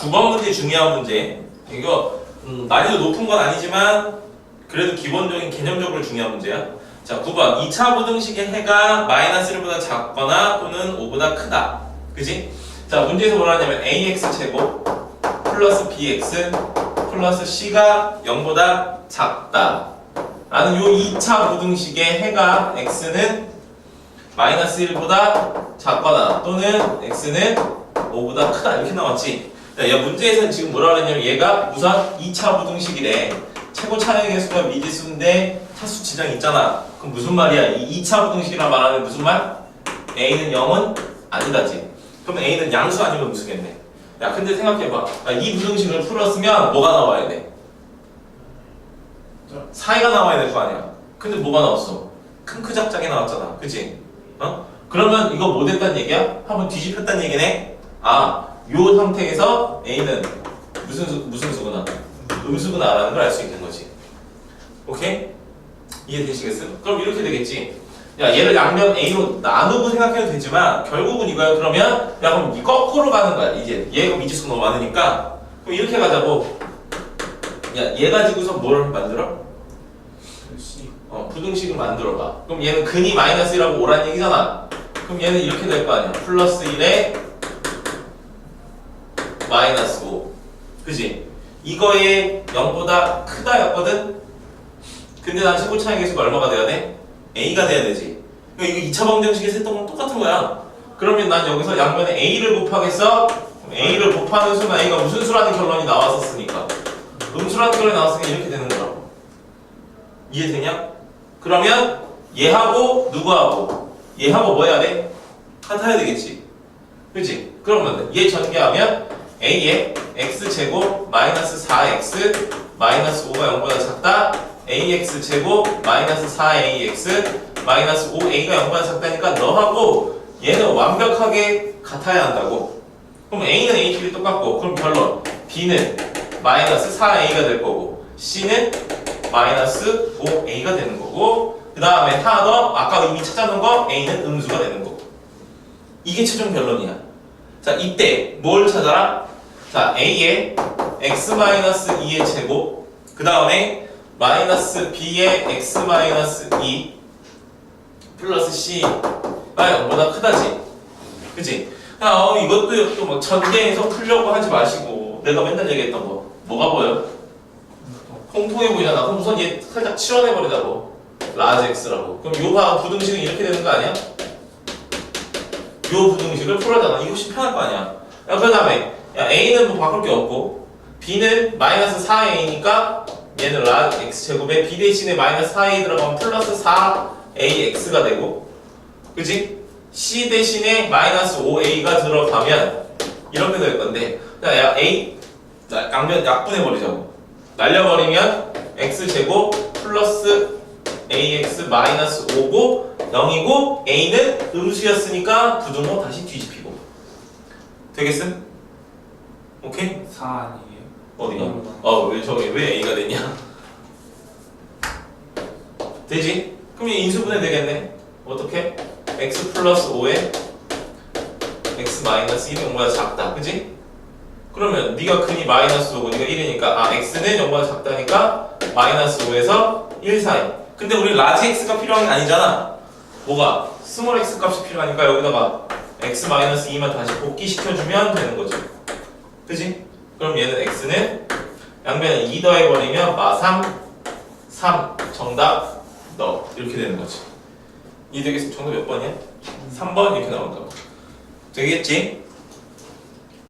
9번 문제 중요한 문제. 이거 음, 난이도 높은 건 아니지만 그래도 기본적인 개념적으로 중요한 문제야. 자, 9번. 2차 부등식의 해가 마이너스 1보다 작거나 또는 5보다 크다. 그지? 자, 문제에서 뭐라 하냐면 ax 제곱 플러스 bx 플러스 c가 0보다 작다. 라는 요 2차 부등식의 해가 x는 마이너스 1보다 작거나 또는 x는 5보다 크다 이렇게 나왔지. 자, 야 문제에서는 지금 뭐라 그랬냐면 얘가 우선 2차 부등식이래. 최고 차량의 개수가 미지수인데 차수 지정이 있잖아. 그럼 무슨 말이야? 이 2차 부등식이란 말하는 무슨 말? a는 0은 아니다지. 그럼 a는 양수 아니면 음수겠네. 야 근데 생각해봐. 아, 이 부등식을 풀었으면 뭐가 나와야 돼? 사이가 나와야 될 거 아니야. 근데 뭐가 나왔어? 큰 크 작작이 나왔잖아. 그치? 어? 그러면 이거 뭐 됐단 얘기야? 한번 뒤집혔단 얘기네? 아, 요 상태에서 A는 무슨 수, 무슨 수구나? 음수구나라는 걸 알 수 있는 거지. 오케이? 이해되시겠어요? 그럼 이렇게 되겠지. 야, 얘를 양면 A로 나누고 생각해도 되지만 결국은 이거야. 그러면 야, 그럼 이 거꾸로 가는 거야. 이제 얘가 미지수가 너무 많으니까 그럼 이렇게 가자고. 야, 얘 가지고서 뭘 만들어? 어, 부등식을 만들어봐. 그럼 얘는 근이 마이너스 1하고 오란 얘기잖아. 그럼 얘는 이렇게 될 거 아니야. 플러스 1에 마이너스 5. 그지? 이거의 0보다 크다였거든? 근데 난 차이 계수가 얼마가 돼야 돼? A가 돼야 되지. 그러니까 이거 2차 방정식에서 했던 건 똑같은 거야. 그러면 난 여기서 양면에 A를 곱하겠어? 그럼 A를 곱하는 수는 A가 무슨 수라는 결론이 나왔었으니까. 음수라는 결론이 나왔으니까 이렇게 되는 거라고. 이해되냐? 그러면 얘하고 누구하고 얘하고 뭐 해야 돼? 같아야 되겠지. 그치? 그러면 얘 전개하면 a의 x제곱 마이너스 4x 마이너스 5가 0보다 작다. ax 제곱 마이너스 4ax 마이너스 5a가 0보다 작다니까 너하고 얘는 완벽하게 같아야 한다고. 그럼 a는 a끼리 똑같고 그럼 결론 b는 마이너스 4a가 될 거고 c는 마이너스 5a가 되는 거고 그 다음에 하나 더 아까 이미 찾아놓은 거 a는 음수가 되는 거고 이게 최종 결론이야. 자 이때 뭘 찾아라? 자 a의 x 마이너스 2의 제곱 그 다음에 마이너스 b의 x 마이너스 2 플러스 c가 0보다 크다지 그치? 야, 어, 이것도 또막 전개해서 풀려고 하지 마시고 내가 맨날 얘기했던 거 뭐가 보여? 통통해 보이잖아. 그럼 우선 얘 살짝 치워내버리자고. 라지 x라고. 그럼 요바 부등식은 이렇게 되는 거 아니야? 요 부등식을 풀어잖아. 훨씬 편할 거 아니야. 야, 그 다음에 야, a는 뭐 바꿀 게 없고 b는 마이너스 4a니까 얘는 라 x 제곱에 b 대신에 마이너스 4a 들어가면 플러스 4ax가 되고 그지? c 대신에 마이너스 5a가 들어가면 이렇게 될 건데 자, 야, a 자, 양면 약분해 버리자고 날려버리면 x제곱 플러스 ax 마이너스 5고 0이고 a는 음수였으니까 부등호 다시 뒤집히고 되겠음? 오케이? 4 아니에요? 어디가? 어왜 저게 왜 a가 됐냐? 되지? 그럼 이 인수분해 되겠네 어떻게? x 플러스 5에 x 마이너스 1이 0보다 작다 그지? 그러면 네가 근이 마이너스 5고 네가 1이니까 아 x는 0보다 작다니까 마이너스 5에서 1 사이 근데 우리 라지 x가 필요한 게 아니잖아 뭐가? 스몰 x 값이 필요하니까 여기다가 x 마이너스 2만 다시 복귀시켜주면 되는 거지 그지? 그럼 얘는 x는 양변에 2 더해버리면 마3 3 정답 너 이렇게 되는 거지 이해되겠어? 정답 몇 번이야? 3번 이렇게 나온다고 되겠지?